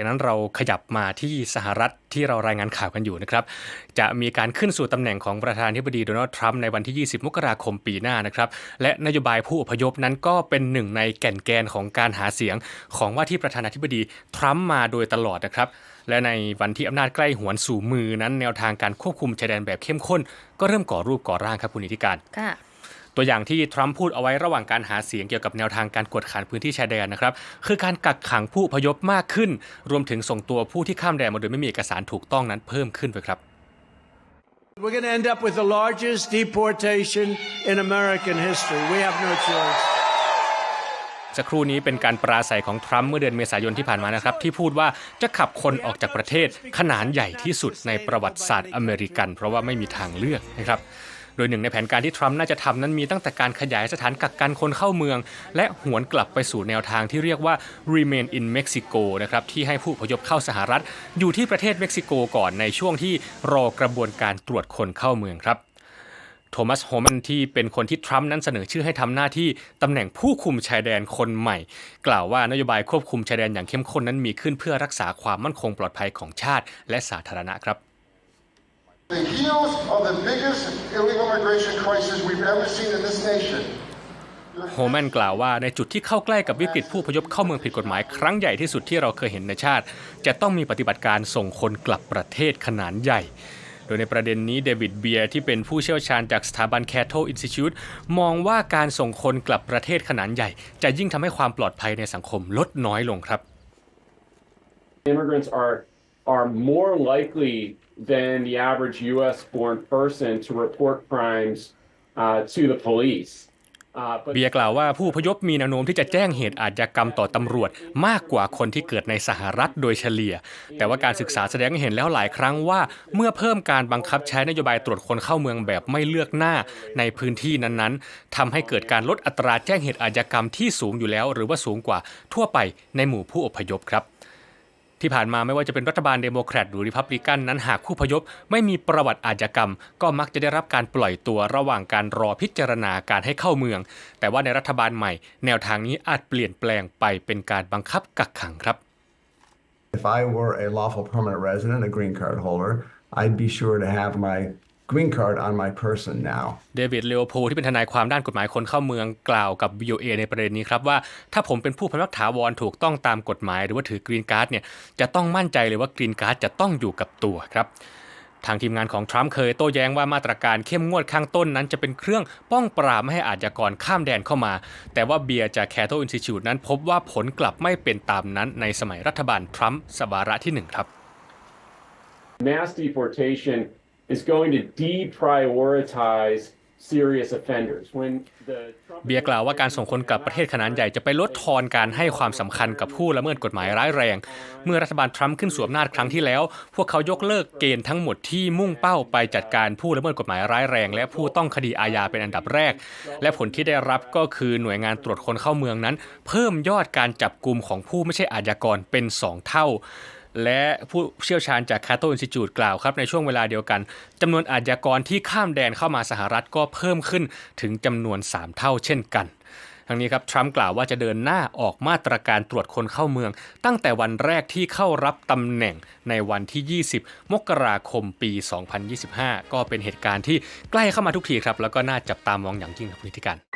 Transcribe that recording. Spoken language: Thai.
จากนั้นเราขยับมาที่สหรัฐที่เรารายงานข่าวกันอยู่นะครับ จะมีการขึ้นสู่ตำแหน่งของประธานาธิบดีโดนัลด์ทรัมป์ในวันที่ 20 มกราคมปีหน้านะครับ และนโยบายผู้อพยพนั้นก็เป็นหนึ่งในแก่นแกนของการหาเสียงของว่าที่ประธานาธิบดีทรัมป์มาโดยตลอดนะครับ และในวันที่อำนาจใกล้หวนสู่มือนั้นแนวทางการควบคุมชายแดนแบบเข้มข้น ก็เริ่มก่อรูปก่อร่างครับคุณนิติการค่ะ ตัวอย่างที่ทรัมป์พูดเอาไว้ระหว่างการหาเสียงเกี่ยวกับแนวทางการกวดขันพื้นที่ชายแดนนะครับคือการกักขังผู้อพยพมากขึ้น รวมถึงส่งตัวผู้ที่ข้ามแดนมาโดยไม่มีเอกสารถูกต้องนั้นเพิ่มขึ้นไปครับ We're going to end up with the largest deportation in American history. We have no choice. สักครู่นี้เป็นการปราศัยของทรัมป์เมื่อเดือนเมษายนที่ผ่านมานะครับ ที่พูดว่าจะขับคนออกจากประเทศขนาดใหญ่ที่สุดในประวัติศาสตร์อเมริกัน เพราะว่าไม่มีทางเลือกนะครับ โดยหนึ่งในแผนการที่ทรัมป์น่าจะทำนั้นมีตั้งแต่การขยายสถานกักกันคนเข้าเมือง และหวนกลับไปสู่แนวทางที่เรียกว่า remain in Mexico นะครับที่ให้ผู้พยพเข้าสหรัฐ อยู่ที่ประเทศเม็กซิโกก่อนในช่วงที่รอกระบวนการตรวจคนเข้าเมืองครับโทมัสโฮแมนที่เป็นคนที่ทรัมป์นั้นเสนอชื่อให้ทำหน้าที่ตำแหน่งผู้คุมชายแดนคนใหม่ กล่าวว่านโยบายควบคุมชายแดนอย่างเข้มข้นนั้นมีขึ้นเพื่อรักษาความมั่นคงปลอดภัยของชาติและสาธารณะครับ the heels of the biggest illegal immigration crisis we've ever seen in this nation. โฮแมนกล่าวว่าในจุดที่เข้าใกล้กับวิกฤตผู้พยพเข้าเมืองผิดกฎหมายครั้งใหญ่ที่สุดที่เราเคยเห็นในชาติ จะต้องมีปฏิบัติการส่งคนกลับประเทศขนาดใหญ่ โดยในประเด็นนี้เดวิดเบียร์ที่เป็นผู้เชี่ยวชาญจากสถาบันแคทโ i อินส t ิ t ตมองว่าการส่งคนกลับประเทศขนาดใหญ่ จะยิ่งทำให้ความปลอดภัยในสังคมลดน้อยลงครับ immigrants are are more likely than the average U.S. born person to report crimes uh, to the police. เบียกล่าวว่าผู้พยพมีแนวโน้มที่จะแจ้งเหตุอาชญากรรมต่อตำรวจ มากกว่าคนที่เกิดในสหรัฐโดยเฉลี่ย แต่ว่าการศึกษาแสดงให้เห็นแล้วหลายครั้งว่า เมื่อเพิ่มการบังคับใช้นโยบายตรวจคนเข้าเมืองแบบไม่เลือกหน้าในพื้นที่นั้นๆทำให้เกิดการลดอัตราแจ้งเหตุอาชญากรรมที่สูงอยู่แล้ว หรือว่าสูงกว่าทั่วไปในหมู่ผู้อพยพครับ ที่ผ่านมาไม่ว่าจะเป็นรัฐบาลเดโมแครตหรือริพับลิกันนั้นหากผู้พยพไม่มีประวัติอาชญากรรม ก็มักจะได้รับการปล่อยตัวระหว่างการรอพิจารณาการให้เข้าเมือง แต่ว่าในรัฐบาลใหม่ แนวทางนี้อาจเปลี่ยนแปลงไปเป็นการบังคับกักขังครับ If I were a lawful permanent resident, a green card holder, I'd be sure to have my green card on my person now. เดวิดเลโอโพลที่เป็นทนายความด้านกฎหมายคนเข้าเมืองกล่าวกับ VOA ในประเด็นนี้ครับว่าถ้าผมเป็นผู้พำนักถาวรถูกต้องตามกฎหมาย หรือว่าถือกรีนการ์ดเนี่ยจะต้องมั่นใจเลยว่ากรีนการ์ดจะต้องอยู่กับตัวครับทางทีมงานของทรัมป์เคยโต้แย้งว่ามาตรการเข้มงวดข้างต้นนั้นจะเป็นเครื่องป้องปรามไม่ให้อาชญากรข้ามแดนเข้ามา แต่ว่าเบียร์จากแคทโ i อินส t ิ t ู e นั้นพบว่าผลกลับไม่เป็นตามนั้นในสมัยรัฐบาลทรัมป์สวาระที่หนึ่งครับ mass deportation is going to deprioritize serious offenders. When the เบียกล่าวว่าการส่งคนกลับประเทศขนาดใหญ่จะไปลดทอนการให้ความสำคัญกับผู้ละเมิดกฎหมายร้ายแรง เมื่อรัฐบาลทรัมป์ขึ้นสวมอำนาจครั้งที่แล้ว พวกเขายกเลิกเกณฑ์ทั้งหมดที่มุ่งเป้าไปจัดการผู้ละเมิดกฎหมายร้ายแรง และผู้ต้องคดีอาญาเป็นอันดับแรก และผลที่ได้รับก็คือหน่วยงานตรวจคนเข้าเมืองนั้น เพิ่มยอดการจับกลุ่มของผู้ไม่ใช่อาญากรเป็น 2 เท่า และผู้เชี่ยวชาญจากคาโตอินส t ิ t ู e กล่าวครับในช่วงเวลาเดียวกันจำนวนอาชญากรที่ข้ามแดนเข้ามาสหรัฐก็เพิ่มขึ้นถึงจำนวน 3 เท่าเช่นกันทั้งนี้ครับทรัมป์กล่าวว่าจะเดินหน้าออกมาตรการตรวจคนเข้าเมือง ตั้งแต่วันแรกที่เข้ารับตำแหน่งในวันที่ 20 มกราคมปี 2025 ก็เป็นเหตุการณ์ที่ใกล้เข้ามาทุกทีครับ แล้วก็น่าจับตามองอย่างยิ่งครับคุณนิติการ